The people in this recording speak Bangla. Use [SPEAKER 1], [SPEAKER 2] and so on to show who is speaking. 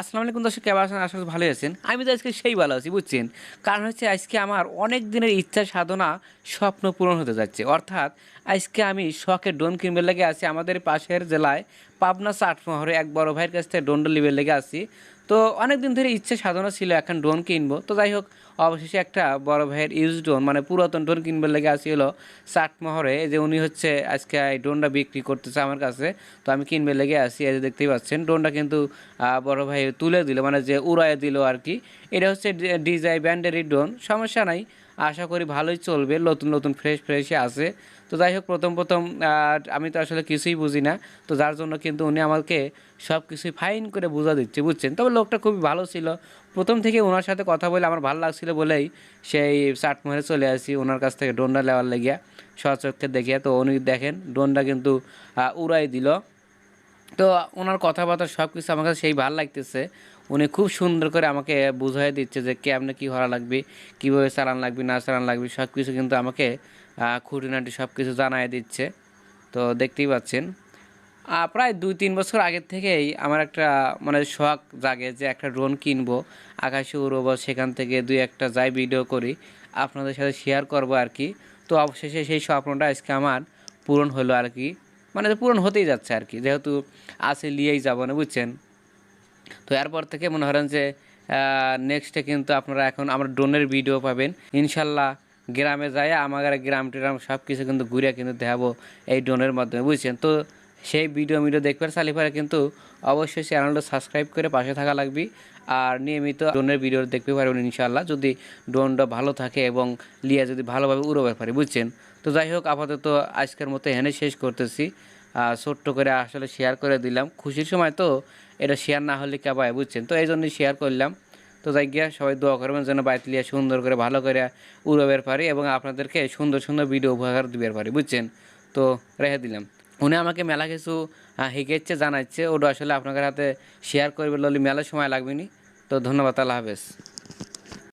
[SPEAKER 1] আসসালামু আলাইকুম দর্শক, কেমন আছেন? আশা করি আছেন। আমি তো আজকে সেই ভালো আছি, বুঝছেন? কারণ হচ্ছে আজকে আমার অনেক দিনের ইচ্ছা সাধনা স্বপ্ন পূরণ হতে যাচ্ছে। অর্থাৎ আজকে আমি শখে ড্রোন কিনবে লাগে আছি। আমাদের পাশের জেলায় পাবনা চাটমহরে এক বড় ভাইয়ের কাছ থেকে ড্রোনটা লিবের লেগে আসি তো অনেক দিন ধরে ইচ্ছে সাধনা ছিল এখন ড্রোন কিনবো। তো যাই হোক, অবশেষে একটা বড় ভাইয়ের ইউজ ড্রোন মানে পুরাতন ড্রোন কিনবার লেগে আসি হলো চাটমহরে যে উনি হচ্ছে আজকে এই ড্রোনটা বিক্রি করতেছে আমার কাছে, তো আমি কিনবে লেগে আসি। এই যে দেখতেই পাচ্ছেন, ড্রোনটা কিন্তু বড় ভাই তুলে দিল মানে যে উড়ায় দিল আর কি। এটা হচ্ছে ডিজাই ব্যান্ডেরই ড্রোন, সমস্যা নাই। আশা করি ভালোই চলবে, নতুন নতুন ফ্রেশ ফ্রেশই আছে। তো যাই হোক, প্রথম প্রথম আমি তো আসলে কিছুই বুঝি না। তো যার জন্য কিন্তু উনি আমাকে সব কিছুই ফাইন করে বোঝা দিচ্ছে, বুঝছেন? তবে লোকটা খুবই ভালো ছিল। প্রথম থেকে ওনার সাথে কথা বলে আমার ভালো লাগছিল বলেই সেই চাটমোহরে চলে আসি ওনার কাছ থেকে ড্রোনটা নেওয়ার লেগিয়া, সচক্ষে দেখিয়া। তো উনি দেখেন ড্রোনটা কিন্তু উড়াই দিল। তো ওনার কথাবার্তা সব কিছু আমার কাছে সেই ভালো লাগতেছে। উনি খুব সুন্দর করে আমাকে বুঝাই দিচ্ছে যে কেমনে কী করা লাগবে, কীভাবে চালান লাগবে, না চালান লাগবে সব কিছু কিন্তু আমাকে খুঁটিনাটি সব কিছু জানাই দিচ্ছে। তো দেখতেই পাচ্ছেন। প্রায় দুই তিন বছর আগের থেকেই আমার একটা মানে শখ জাগে যে একটা ড্রোন কিনবো। আকাশে উড়বো, সেখান থেকে দুই একটা যাই ভিডিও করি, আপনাদের সাথে শেয়ার করব আর কি। তো অবশেষে সেই স্বপ্নটা আজকে আমার পূরণ হলো আর কি। মানে পূরণ হতেই যাচ্ছে আর কি, যেহেতু আছে নিয়েই যাব না, বুঝছেন? তো এরপর থেকে মনে করেন যে নেক্সটে কিন্তু আপনারা এখন আমার ড্রোনের ভিডিও পাবেন। ইনশাল্লাহ গ্রামে যায় আমার গ্রাম টিরাম সব কিছু কিন্তু ঘুরে কিন্তু দেখাবো এই ড্রোনের মাধ্যমে, বুঝছেন? তো সেই ভিডিও ভিডিও দেখবার চালি পারে কিন্তু অবশ্যই চ্যানেলটা সাবস্ক্রাইব করে পাশে থাকা লাগবে। আর নিয়মিত ড্রোনের ভিডিও দেখতে পারবেন ইনশাল্লাহ, যদি ড্রোনটা ভালো থাকে এবং লিয়া যদি ভালোভাবে উড়বে পারে, বুঝছেন? তো যাই হোক, আপাতত আজকের মতো এখানে শেষ করতেছি। ছোট্ট করে আসলে শেয়ার করে দিলাম। খুশির সময় তো এটা শেয়ার না হলে কে বুঝছেন? তো এই জন্যই শেয়ার করলাম। তো যাই গিয়া, সবাই দোয়া করবেন যেন বাইত লিয়া সুন্দর করে ভালো করে উড়বের পারি এবং আপনাদেরকে সুন্দর সুন্দর ভিডিও উপহার দিবার পারি, বুঝছেন? তো রেখে দিলাম। উনি আমাকে মেলা কিছু শিখেছে জানাচ্ছে। ওটা আসলে আপনাদের হাতে শেয়ার করবে ললি মেলা সময় লাগবে নি তো ধন্যবাদ, আল্লাহ হাফেজ।